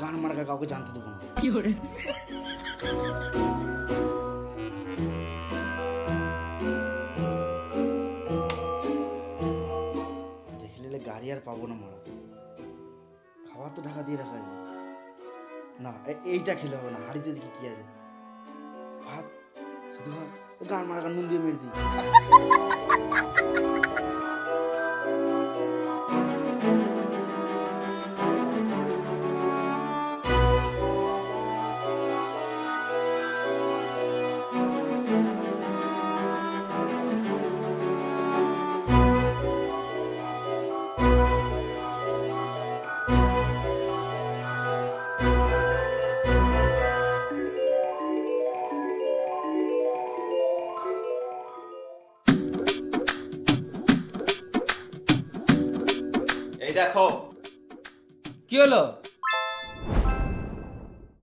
গান মার্কা কাউকে জানতে দেবো না। দেখলে গাড়ি আর পাবো না মারা। খাওয়া তো ঢাকা দিয়ে রাখা যায়। না এইটা খেলে হবে না হাড়িতে দেখি কি আছে। ভাত শুধু ভাত গান মারা গান নুন দিয়ে মেরে দিই। এই দেখো। কি হলো?